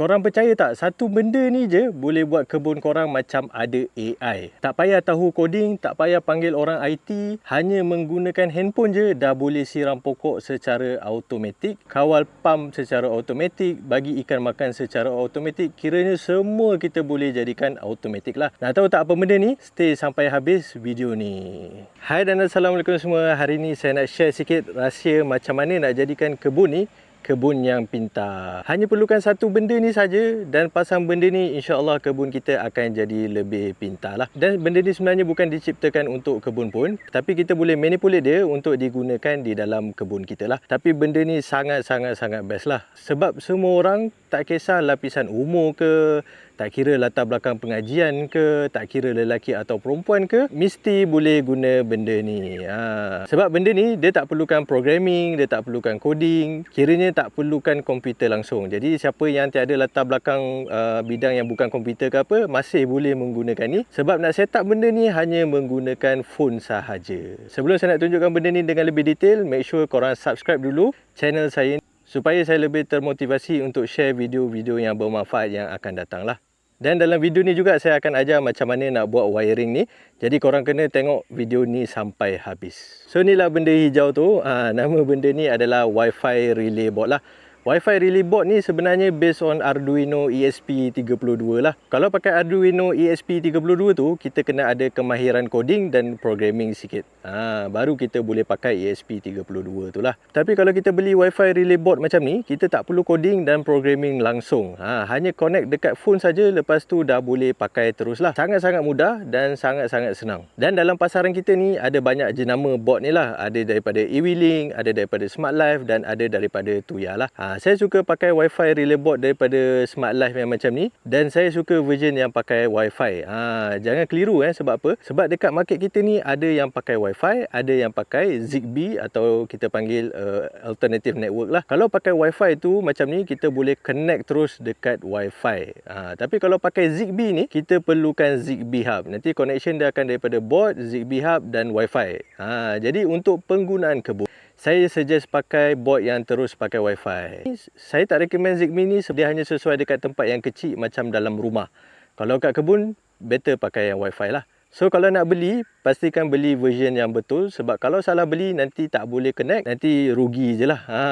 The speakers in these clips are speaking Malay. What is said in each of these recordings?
Korang percaya tak satu benda ni je boleh buat kebun korang macam ada AI. Tak payah tahu coding, tak payah panggil orang IT, hanya menggunakan handphone je dah boleh siram pokok secara automatik, kawal pump secara automatik, bagi ikan makan secara automatik. Kiranya semua kita boleh jadikan automatik lah. Nak tahu tak apa benda ni? Stay sampai habis video ni. Hai dan Assalamualaikum semua. Hari ni saya nak share sikit rahsia macam mana nak jadikan kebun ni kebun yang pintar. Hanya perlukan satu benda ni saja dan pasang benda ni insya-Allah kebun kita akan jadi lebih pintar lah. Dan benda ni sebenarnya bukan diciptakan untuk kebun pun, tapi kita boleh manipulate dia untuk digunakan di dalam kebun kita lah. Tapi benda ni sangat-sangat sangat best lah. Sebab semua orang tak kisah lapisan umur ke, tak kira latar belakang pengajian ke, tak kira lelaki atau perempuan ke, mesti boleh guna benda ni. Ha. Sebab benda ni dia tak perlukan programming, dia tak perlukan coding, kiranya tak perlukan komputer langsung. Jadi siapa yang tiada latar belakang uh, bidang yang bukan komputer ke apa, masih boleh menggunakan ni. Sebab nak set up benda ni hanya menggunakan phone sahaja. Sebelum saya nak tunjukkan benda ni dengan lebih detail, make sure korang subscribe dulu channel saya supaya saya lebih termotivasi untuk share video-video yang bermanfaat yang akan datang lah. Dan dalam video ni juga saya akan ajar macam mana nak buat wiring ni. Jadi korang kena tengok video ni sampai habis. So inilah benda hijau tu. Ha, nama benda ni adalah Wi-Fi Relay Board lah. Wi-Fi relay board ni sebenarnya based on Arduino ESP32 lah. Kalau pakai Arduino ESP32 tu, kita kena ada kemahiran coding dan programming sikit. Ha, baru kita boleh pakai ESP32 tu lah. Tapi kalau kita beli Wi-Fi relay board macam ni, kita tak perlu coding dan programming langsung. Ha, hanya connect dekat phone saja, lepas tu dah boleh pakai terus lah. Sangat-sangat mudah dan sangat-sangat senang. Dan dalam pasaran kita ni, ada banyak jenama board ni lah. Ada daripada eWeLink, ada daripada Smart Life dan ada daripada Tuya lah. Ha, saya suka pakai wifi relay board daripada Smart Life yang macam ni dan saya suka version yang pakai wifi. Ha, jangan keliru eh sebab apa? Sebab dekat market kita ni ada yang pakai wifi, ada yang pakai Zigbee atau kita panggil uh, alternative network lah. Kalau pakai wifi tu macam ni kita boleh connect terus dekat wifi. Ha, tapi kalau pakai Zigbee ni kita perlukan Zigbee hub. Nanti connection dia akan daripada board, Zigbee hub dan wifi. Ha, jadi untuk penggunaan kebun saya suggest pakai board yang terus pakai wifi. Saya tak recommend Zigbee ni sebab dia hanya sesuai dekat tempat yang kecil macam dalam rumah. Kalau kat kebun, better pakai yang wifi lah. So kalau nak beli, pastikan beli version yang betul sebab kalau salah beli nanti tak boleh connect, nanti rugi je lah. Ha,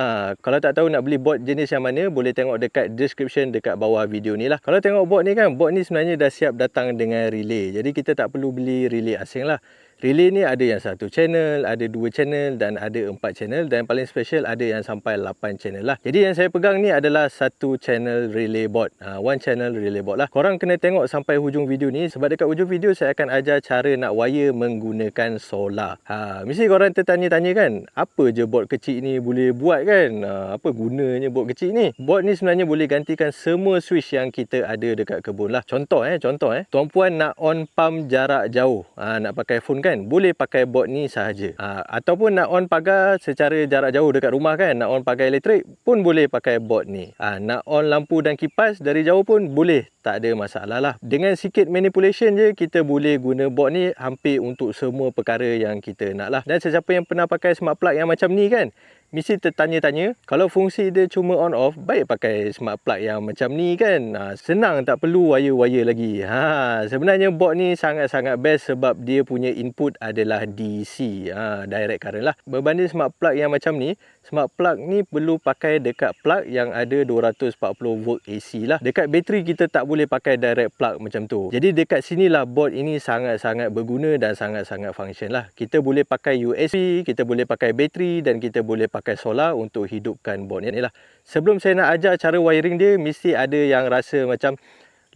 kalau tak tahu nak beli board jenis yang mana, boleh tengok dekat description dekat bawah video ni lah. Kalau tengok board ni kan, board ni sebenarnya dah siap datang dengan relay. Jadi kita tak perlu beli relay asing lah. Relay ni ada yang satu channel, ada dua channel dan ada empat channel dan paling special ada yang sampai lapan channel lah. Jadi yang saya pegang ni adalah satu channel relay board. Ha, one channel relay board lah. Korang kena tengok sampai hujung video ni sebab dekat hujung video saya akan ajar cara nak wire menggunakan solar. Ha, mesti korang tertanya-tanya kan, apa je board kecil ni boleh buat kan? Ha, apa gunanya board kecil ni? Board ni sebenarnya boleh gantikan semua switch yang kita ada dekat kebun lah. Contoh eh, contoh eh. Tuan puan nak on pump jarak jauh. Ha, nak pakai phone kan? Kan? Boleh pakai board ni sahaja. Ha, ataupun nak on pagar secara jarak jauh dekat rumah kan? Nak on pagar elektrik pun boleh pakai board ni. Ha, nak on lampu dan kipas dari jauh pun boleh. Tak ada masalah lah. Dengan sikit manipulation je kita boleh guna board ni hampir untuk semua perkara yang kita nak lah. Dan sesiapa yang pernah pakai smart plug yang macam ni kan mesti tertanya-tanya kalau fungsi dia cuma on off baik pakai smart plug yang macam ni kan. Ha, senang tak perlu wire-wire lagi. Ha, sebenarnya board ni sangat-sangat best sebab dia punya input adalah DC ha, direct current lah. Berbanding smart plug yang macam ni smart plug ni perlu pakai dekat plug yang ada 240 volt AC lah. Dekat bateri kita tak boleh pakai direct plug macam tu. Jadi dekat sini lah board ini sangat-sangat berguna dan sangat-sangat function lah. Kita boleh pakai USB kita boleh pakai bateri dan kita boleh pakai solar untuk hidupkan board ni lah. Sebelum saya nak ajar cara wiring dia, mesti ada yang rasa macam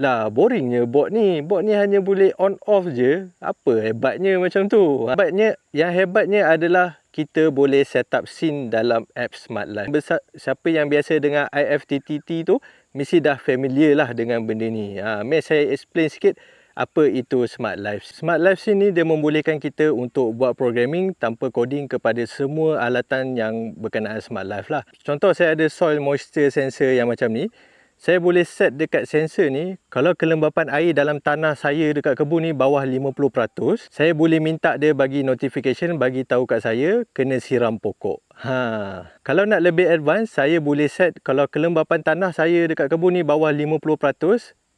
lah boringnya board ni. Board ni hanya boleh on off je. Apa hebatnya macam tu? Hebatnya, yang hebatnya adalah kita boleh set up scene dalam app Smart Life. Siapa yang biasa dengan IFTTT tu, mesti dah familiar lah dengan benda ni. Ha, may saya explain sikit apa itu Smart Life. Smart Life sini dia membolehkan kita untuk buat programming tanpa coding kepada semua alatan yang berkenaan Smart Life lah. Contoh saya ada soil moisture sensor yang macam ni. saya boleh set dekat sensor ni kalau kelembapan air dalam tanah saya dekat kebun ni bawah 50%, saya boleh minta dia bagi notification bagi tahu kat saya kena siram pokok. Ha, kalau nak lebih advance, saya boleh set kalau kelembapan tanah saya dekat kebun ni bawah 50%,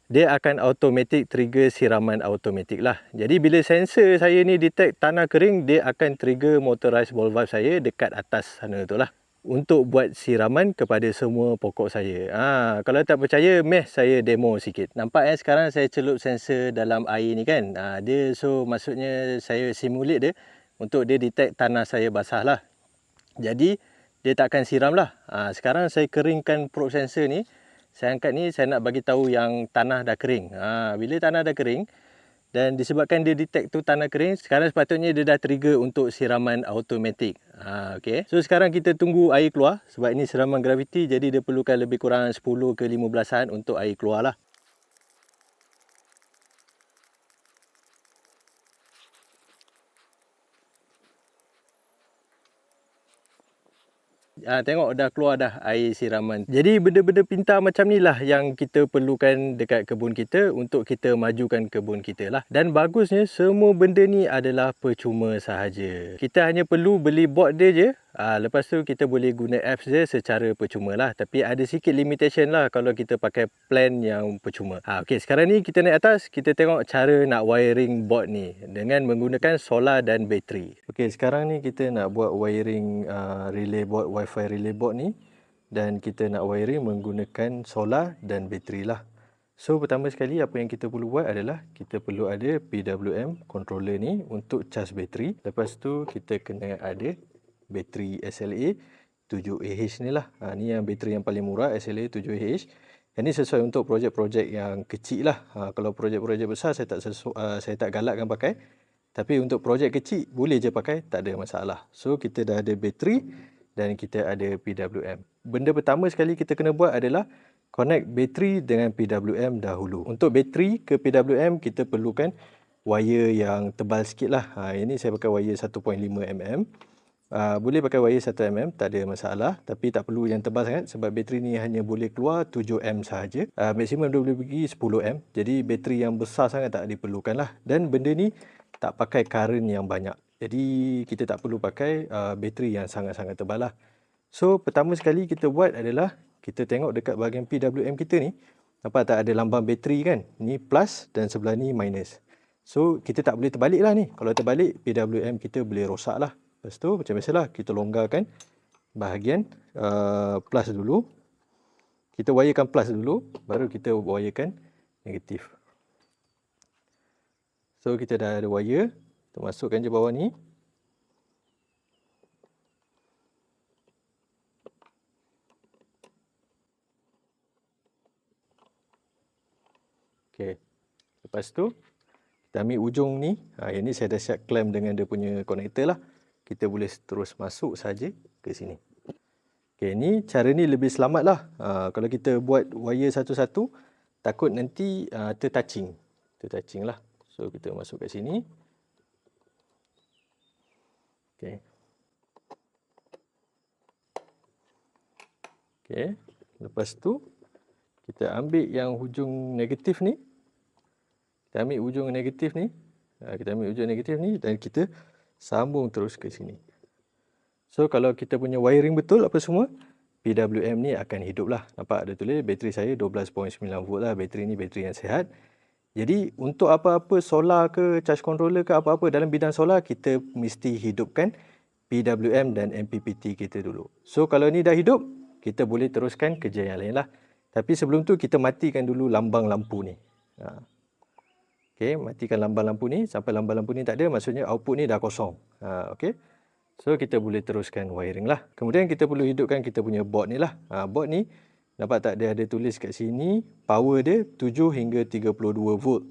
dia akan automatic trigger siraman automatic lah. Jadi bila sensor saya ni detect tanah kering, dia akan trigger motorized ball valve saya dekat atas sana tu lah untuk buat siraman kepada semua pokok saya. Ha, kalau tak percaya, meh saya demo sikit. Nampak eh sekarang saya celup sensor dalam air ni kan. Ha, dia so maksudnya saya simulate dia untuk dia detect tanah saya basah lah. Jadi dia tak akan siram lah. Ha, sekarang saya keringkan probe sensor ni. Saya angkat ni saya nak bagi tahu yang tanah dah kering. Ha, bila tanah dah kering, dan disebabkan dia detect tu tanah kering, sekarang sepatutnya dia dah trigger untuk siraman automatik. Ha, okay. So sekarang kita tunggu air keluar sebab ini siraman graviti jadi dia perlukan lebih kurang 10 ke 15 saat untuk air keluar lah. Ah tengok dah keluar dah air siraman. Jadi benda-benda pintar macam ni lah yang kita perlukan dekat kebun kita untuk kita majukan kebun kita lah. Dan bagusnya semua benda ni adalah percuma sahaja. Kita hanya perlu beli board dia je Uh, lepas tu kita boleh guna apps dia secara percuma lah. Tapi ada sikit limitation lah kalau kita pakai plan yang percuma. Ha, okay, sekarang ni kita naik atas. Kita tengok cara nak wiring board ni. Dengan menggunakan solar dan bateri. Okay, sekarang ni kita nak buat wiring uh, relay board, wifi relay board ni. Dan kita nak wiring menggunakan solar dan bateri lah. So pertama sekali apa yang kita perlu buat adalah kita perlu ada PWM controller ni untuk charge bateri. Lepas tu kita kena ada bateri SLA 7AH ni lah. Ha, ni yang bateri yang paling murah SLA 7AH. Yang ni sesuai untuk projek-projek yang kecil lah. Ha, kalau projek-projek besar saya tak sesu, uh, saya tak galakkan pakai. Tapi untuk projek kecil boleh je pakai, tak ada masalah. So kita dah ada bateri dan kita ada PWM. Benda pertama sekali kita kena buat adalah connect bateri dengan PWM dahulu. Untuk bateri ke PWM kita perlukan wire yang tebal sikit lah. Ha, ini saya pakai wire 1.5 mm. Uh, boleh pakai wire 1mm, tak ada masalah. Tapi tak perlu yang tebal sangat sebab bateri ni hanya boleh keluar 7M sahaja. Uh, maksimum dia boleh pergi 10M. Jadi bateri yang besar sangat tak diperlukan lah. Dan benda ni tak pakai current yang banyak. Jadi kita tak perlu pakai uh, bateri yang sangat-sangat tebal lah. So pertama sekali kita buat adalah kita tengok dekat bahagian PWM kita ni. Nampak tak ada lambang bateri kan? Ni plus dan sebelah ni minus. So kita tak boleh terbalik lah ni. Kalau terbalik PWM kita boleh rosak lah. Lepas tu macam biasalah kita longgarkan bahagian uh, plus dulu. Kita wirekan plus dulu baru kita wirekan negatif. So kita dah ada wire, kita masukkan je bawah ni. Okey. Lepas tu kita ambil ujung ni. Ha, yang ni saya dah siap clamp dengan dia punya connector lah kita boleh terus masuk saja ke sini. Okey, ni cara ni lebih selamat lah. Uh, kalau kita buat wire satu-satu, takut nanti uh, tertouching. Tertouching lah. So, kita masuk ke sini. Okey. Okey. Lepas tu, kita ambil yang hujung negatif ni. Kita ambil hujung negatif ni. Uh, kita ambil hujung negatif ni dan kita sambung terus ke sini. So kalau kita punya wiring betul apa semua, PWM ni akan hidup lah. Nampak ada tulis bateri saya 12.9 volt lah. Bateri ni bateri yang sehat. Jadi untuk apa-apa solar ke charge controller ke apa-apa dalam bidang solar, kita mesti hidupkan PWM dan MPPT kita dulu. So kalau ni dah hidup, kita boleh teruskan kerja yang lain lah. Tapi sebelum tu kita matikan dulu lambang lampu ni. Ha. Okey, matikan lambang lampu ni sampai lambang lampu ni tak ada, maksudnya output ni dah kosong. Ha, okey. So kita boleh teruskan wiring lah. Kemudian kita perlu hidupkan kita punya board ni lah. Ha, board ni nampak tak dia ada tulis kat sini power dia 7 hingga 32 volt.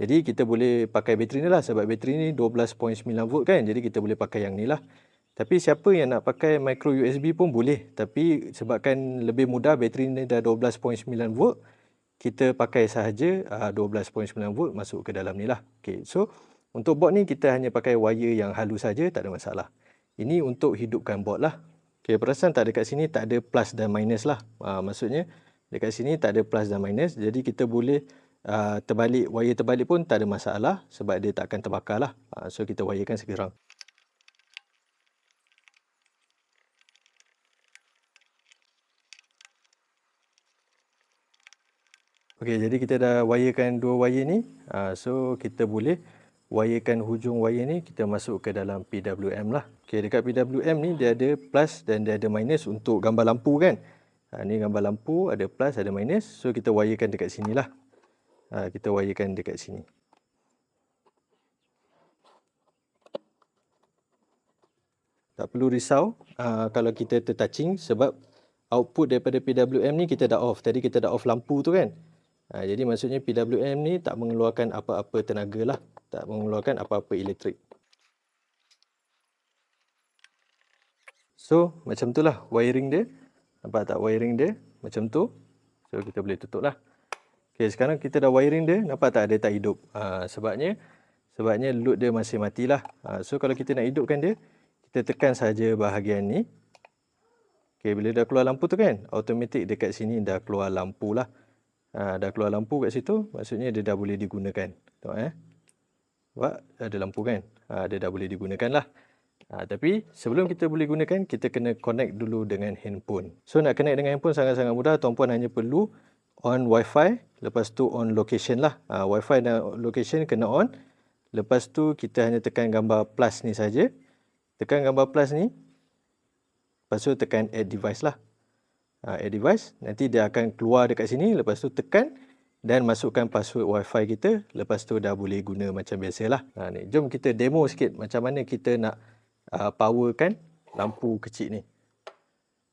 Jadi kita boleh pakai bateri ni lah sebab bateri ni 12.9 volt kan. Jadi kita boleh pakai yang ni lah. Tapi siapa yang nak pakai micro USB pun boleh. Tapi sebabkan lebih mudah bateri ni dah 12.9 volt kita pakai sahaja uh, 12.9 volt masuk ke dalam ni lah. Okay, so untuk board ni kita hanya pakai wire yang halus saja, tak ada masalah. Ini untuk hidupkan board lah. Okay, perasan tak dekat sini tak ada plus dan minus lah. Uh, maksudnya dekat sini tak ada plus dan minus. Jadi kita boleh uh, terbalik, wire terbalik pun tak ada masalah sebab dia tak akan terbakar lah. Uh, so kita wirekan sekarang. Okey, jadi kita dah wirekan dua wire ni. Uh, so kita boleh wirekan hujung wire ni kita masuk ke dalam PWM lah. Okey, dekat PWM ni dia ada plus dan dia ada minus untuk gambar lampu kan. Ha, ni gambar lampu ada plus ada minus. So kita wirekan dekat sini lah. Ha, kita wirekan dekat sini. Tak perlu risau uh, kalau kita tertouching sebab output daripada PWM ni kita dah off. Tadi kita dah off lampu tu kan. Ha, jadi maksudnya PWM ni tak mengeluarkan apa-apa tenaga lah. Tak mengeluarkan apa-apa elektrik. So macam tu lah wiring dia. Nampak tak wiring dia? Macam tu. So kita boleh tutup lah. Okay, sekarang kita dah wiring dia. Nampak tak dia tak hidup? Ha, sebabnya sebabnya load dia masih matilah. Ha, so kalau kita nak hidupkan dia, kita tekan saja bahagian ni. Okay, bila dah keluar lampu tu kan, automatik dekat sini dah keluar lampu lah. Ha, dah keluar lampu kat situ, maksudnya dia dah boleh digunakan. Tengok eh. Nampak? Ada lampu kan? Ha, dia dah boleh digunakan lah. Ha, tapi sebelum kita boleh gunakan, kita kena connect dulu dengan handphone. So nak connect dengan handphone sangat-sangat mudah. Tuan-puan hanya perlu on wifi, lepas tu on location lah. Ha, wifi dan location kena on. Lepas tu kita hanya tekan gambar plus ni saja. Tekan gambar plus ni. Lepas tu tekan add device lah uh, device. Nanti dia akan keluar dekat sini. Lepas tu tekan dan masukkan password wifi kita. Lepas tu dah boleh guna macam biasalah. Ha, ni. Jom kita demo sikit macam mana kita nak uh, powerkan lampu kecil ni.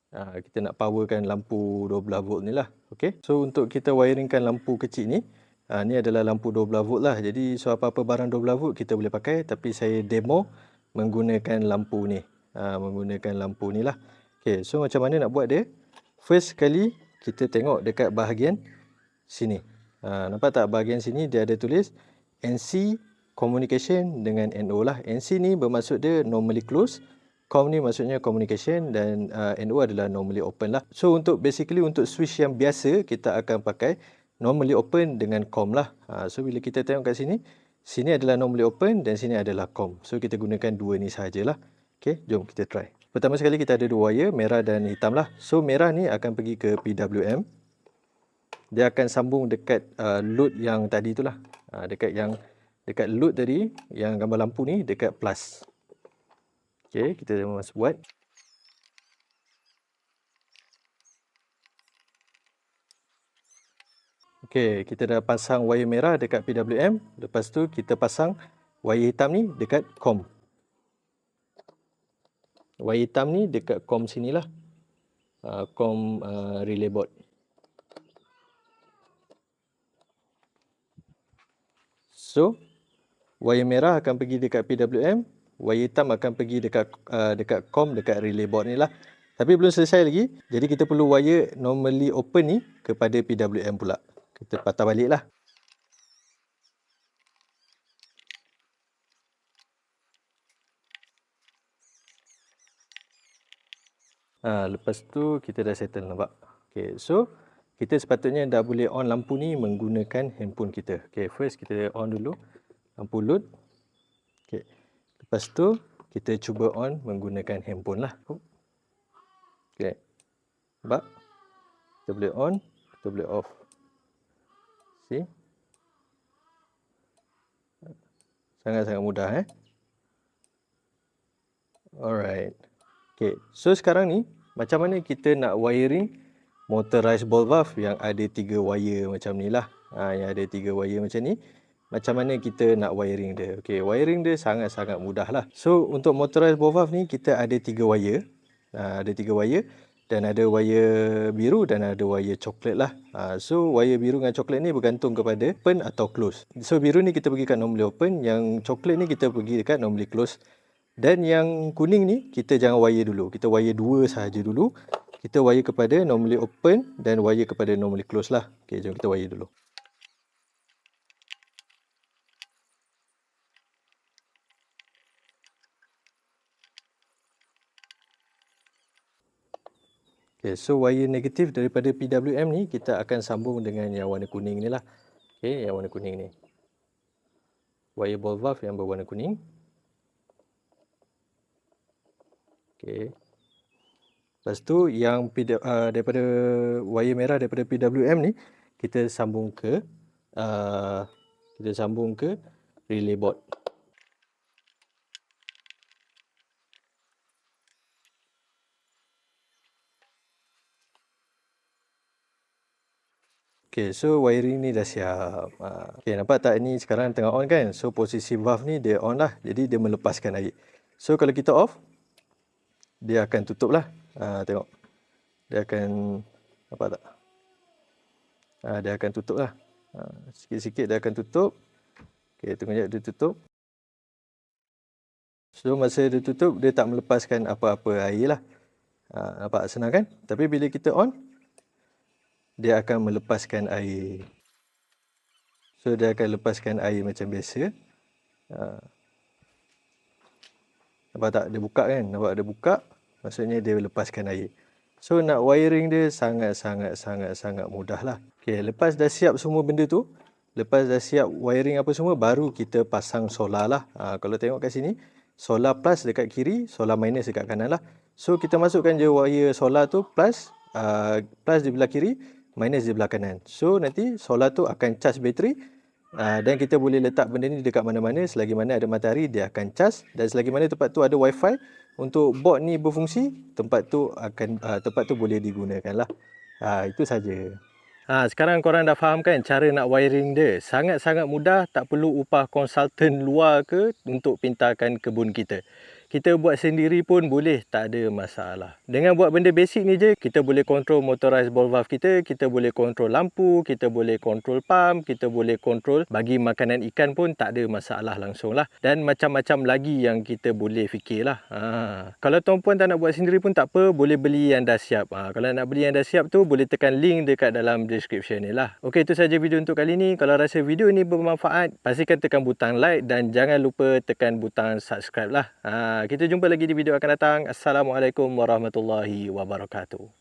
Ha, kita nak powerkan lampu 12 volt ni lah. Okay. So untuk kita wiringkan lampu kecil ni. Ha, ni adalah lampu 12 volt lah. Jadi so apa-apa barang 12 volt kita boleh pakai. Tapi saya demo menggunakan lampu ni. Ha, menggunakan lampu ni lah. Okay. So macam mana nak buat dia? First sekali kita tengok dekat bahagian sini. Ha, nampak tak bahagian sini dia ada tulis NC communication dengan NO lah. NC ni bermaksud dia normally close. Com ni maksudnya communication dan uh, NO adalah normally open lah. So untuk basically untuk switch yang biasa kita akan pakai normally open dengan com lah. Ha, so bila kita tengok kat sini, sini adalah normally open dan sini adalah com. So kita gunakan dua ni sahajalah. Okay, jom kita try. Pertama sekali kita ada dua wire, merah dan hitam lah. So merah ni akan pergi ke PWM. Dia akan sambung dekat uh, load yang tadi itulah. Uh, dekat yang dekat load tadi, yang gambar lampu ni dekat plus. Okay, kita masuk buat. Okay, kita dah pasang wire merah dekat PWM. Lepas tu kita pasang wire hitam ni dekat COM. Wire hitam ni dekat com sinilah. Uh, com uh, relay board. So, wire merah akan pergi dekat PWM, wire hitam akan pergi dekat uh, dekat com dekat relay board ni lah. Tapi belum selesai lagi. Jadi kita perlu wire normally open ni kepada PWM pula. Kita patah balik lah. Ha, lepas tu kita dah settle nampak. Okay, so kita sepatutnya dah boleh on lampu ni menggunakan handphone kita. Okay, first kita on dulu lampu load. Okay, lepas tu kita cuba on menggunakan handphone lah. Okay, nampak? Kita boleh on, kita boleh off. See? Sangat-sangat mudah eh. Alright. Okay, so sekarang ni macam mana kita nak wiring motorized ball valve yang ada tiga wire macam ni lah. Ha, yang ada tiga wire macam ni. Macam mana kita nak wiring dia. Okay, wiring dia sangat-sangat mudah lah. So, untuk motorized ball valve ni kita ada tiga wire. Ha, ada tiga wire. Dan ada wire biru dan ada wire coklat lah. Ha, so, wire biru dengan coklat ni bergantung kepada open atau close. So, biru ni kita pergi kat normally open. Yang coklat ni kita pergi dekat normally close. Dan yang kuning ni kita jangan wire dulu. Kita wire dua sahaja dulu. Kita wire kepada normally open dan wire kepada normally close lah. Okey, jom kita wire dulu. Okay, so wire negatif daripada PWM ni kita akan sambung dengan yang warna kuning ni lah. Okay, yang warna kuning ni. Wire ball valve yang berwarna kuning. Okay. Lepas tu yang uh, daripada wire merah daripada PWM ni kita sambung ke uh, kita sambung ke relay board. Okay, so wiring ni dah siap. Okay, nampak tak ni sekarang tengah on kan? So, posisi valve ni dia on lah. Jadi, dia melepaskan air. So, kalau kita off, dia akan tutup lah. Ha, tengok. Dia akan, apa tak? Ha, dia akan tutup lah. Ha, sikit-sikit dia akan tutup. Okay, tunggu sekejap dia tutup. So, masa dia tutup, dia tak melepaskan apa-apa air lah. Ha, nampak senang kan? Tapi bila kita on, dia akan melepaskan air. So dia akan lepaskan air macam biasa. Ha. Nampak tak? Dia buka kan? Nampak dia buka. Maksudnya dia lepaskan air. So nak wiring dia sangat-sangat-sangat-sangat mudah lah. Okay, lepas dah siap semua benda tu. Lepas dah siap wiring apa semua. Baru kita pasang solar lah. Ha, kalau tengok kat sini. Solar plus dekat kiri. Solar minus dekat kanan lah. So kita masukkan je wire solar tu plus. Uh, plus di belah kiri minus di belah kanan. So nanti solar tu akan charge bateri uh, dan kita boleh letak benda ni dekat mana-mana selagi mana ada matahari dia akan charge dan selagi mana tempat tu ada wifi untuk board ni berfungsi tempat tu akan uh, tempat tu boleh digunakan lah. Uh, itu saja. Ha, sekarang korang dah faham kan cara nak wiring dia. Sangat-sangat mudah, tak perlu upah konsultan luar ke untuk pintarkan kebun kita kita buat sendiri pun boleh, tak ada masalah. Dengan buat benda basic ni je, kita boleh control motorized ball valve kita, kita boleh control lampu, kita boleh control pump, kita boleh control bagi makanan ikan pun tak ada masalah langsung lah. Dan macam-macam lagi yang kita boleh fikir lah. Ha. Kalau tuan-puan tak nak buat sendiri pun tak apa, boleh beli yang dah siap. Ha. Kalau nak beli yang dah siap tu, boleh tekan link dekat dalam description ni lah. Okey, itu saja video untuk kali ni. Kalau rasa video ni bermanfaat, pastikan tekan butang like dan jangan lupa tekan butang subscribe lah. Ha kita jumpa lagi di video akan datang. Assalamualaikum warahmatullahi wabarakatuh.